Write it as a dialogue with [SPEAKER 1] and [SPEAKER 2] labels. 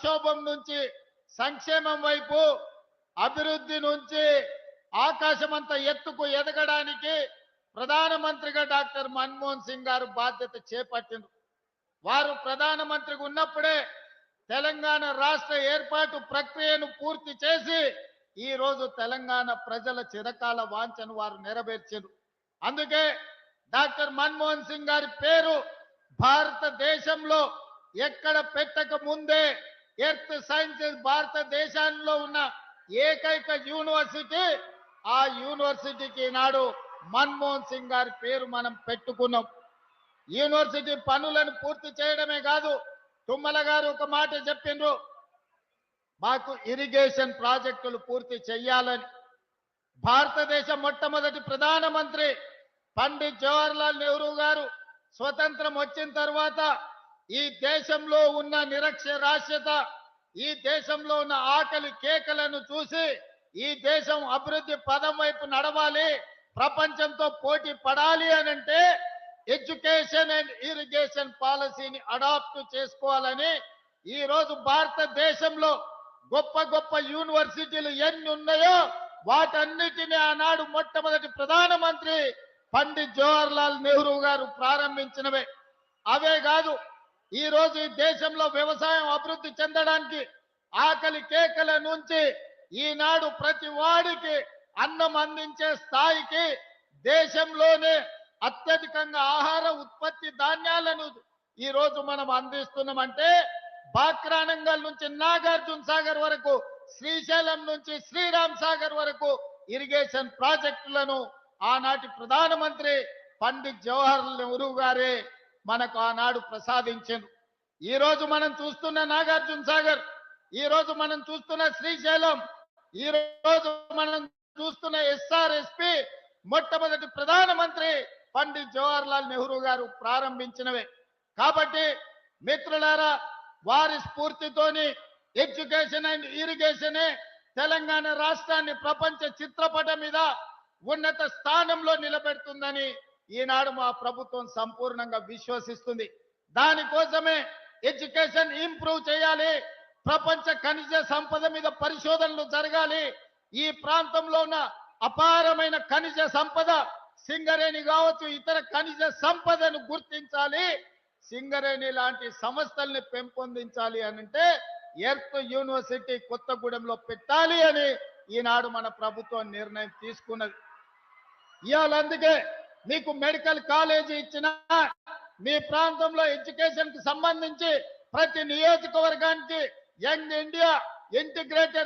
[SPEAKER 1] సంక్షోభం నుంచి సంక్షేమం వైపు అభివృద్ధి నుంచి ఆకాశమంత ఎత్తుకు ఎదగడానికి ప్రధానమంత్రిగా డాక్టర్ మన్మోహన్ సింగ్ గారు బాధ్యత చేపట్టింది వారు ప్రధానమంత్రిగా ఉన్నప్పుడే తెలంగాణ రాష్ట్ర ఏర్పాటు ప్రక్రియను పూర్తి చేసి ఈ రోజు తెలంగాణ ప్రజల చిరకాల వాంఛను వారు నెరవేర్చారు అందుకే డాక్టర్ మన్మోహన్ సింగ్ గారి పేరు భారతదేశంలో ఎక్కడ పెట్టక ముందే ఎర్త్ సైన్సెస్ భారతదేశంలో ఉన్న ఏకైక యూనివర్సిటీ. ఆ యూనివర్సిటీకి ఈనాడు మన్మోహన్ సింగ్ గారి పేరు మనం పెట్టుకున్నాం. యూనివర్సిటీ పనులను పూర్తి చేయడమే కాదు తుమ్మల గారు ఒక మాట చెప్పిండ్రు. మాకు ఇరిగేషన్ ప్రాజెక్టులు పూర్తి చేయాలని భారతదేశ మొట్టమొదటి ప్రధానమంత్రి పండిత్ జవహర్లాల్ నెహ్రూ గారు స్వతంత్రం వచ్చిన తర్వాత ఈ దేశంలో ఉన్న నిరక్షరాస్యత ఈ దేశంలో ఉన్న ఆకలి కేకలను చూసి ఈ దేశం అభివృద్ధి పదం వైపు నడవాలి ప్రపంచంతో పోటీ పడాలి అని అంటే ఎడ్యుకేషన్ అండ్ ఇరిగేషన్ పాలసీని అడాప్ట్ చేసుకోవాలని ఈ రోజు భారతదేశంలో గొప్ప గొప్ప యూనివర్సిటీలు ఎన్ని ఉన్నాయో వాటన్నిటిని ఆనాడు మొట్టమొదటి ప్రధానమంత్రి పండిత్ జవహర్లాల్ నెహ్రూ గారు ప్రారంభించినవే. అవే కాదు ఈ రోజు ఈ దేశంలో వ్యవసాయం అభివృద్ధి చెందడానికి ఆకలి కేకల నుంచి ఈనాడు ప్రతి వాడికి అన్నం అందించే స్థాయికి దేశంలోనే అత్యధికంగా ఆహార ఉత్పత్తి ధాన్యాలను ఈ రోజు మనం అందిస్తున్నామంటే బాక్రానంగల్ నుంచి నాగార్జున సాగర్ వరకు శ్రీశైలం నుంచి శ్రీరామ్ సాగర్ వరకు ఇరిగేషన్ ప్రాజెక్టులను ఆనాటి ప్రధానమంత్రి పండిత్ జవహర్ నెహ్రూ గారే మనకు ఆనాడు ప్రసాదించారు ఈ రోజు మనం చూస్తున్న నాగార్జున సాగర్ ఈ రోజు మనం చూస్తున్న శ్రీశైలం ఈ రోజు మనం చూస్తున్న ఎస్ఆర్ఎస్పి మొట్టమొదటి ప్రధానమంత్రి పండిత్ జవహర్లాల్ నెహ్రూ గారు ప్రారంభించినవే. కాబట్టి మిత్రులారా వారి స్ఫూర్తితోని ఎడ్యుకేషన్ అండ్ ఇరిగేషనే తెలంగాణ రాష్ట్రాన్ని ప్రపంచ చిత్రపటం మీద ఉన్నత స్థానంలో నిలబెడుతుందని ఈనాడు మా ప్రభుత్వం సంపూర్ణంగా విశ్వసిస్తుంది. దానికోసమే ఎడ్యుకేషన్ ఇంప్రూవ్ చేయాలి. ప్రపంచ ఖనిజ సంపద మీద పరిశోధనలు జరగాలి. ఈ ప్రాంతంలో ఉన్న అపారమైన ఖనిజ సంపద సింగరేణి కావచ్చు ఇతర ఖనిజ సంపదను గుర్తించాలి. సింగరేణి లాంటి సంస్థల్ని పెంపొందించాలి అని అంటే ఎర్త్ యూనివర్సిటీ కొత్తగూడెంలో పెట్టాలి అని ఈనాడు మన ప్రభుత్వం నిర్ణయం తీసుకున్నది. ఇవాళ అందుకే మీకు మెడికల్ కాలేజీ ఇచ్చిన మీ ప్రాంతంలో ఎడ్యుకేషన్కి సంబంధించి ప్రతి నియోజకవర్గానికి యంగ్ ఇండియా ఇంటిగ్రేటెడ్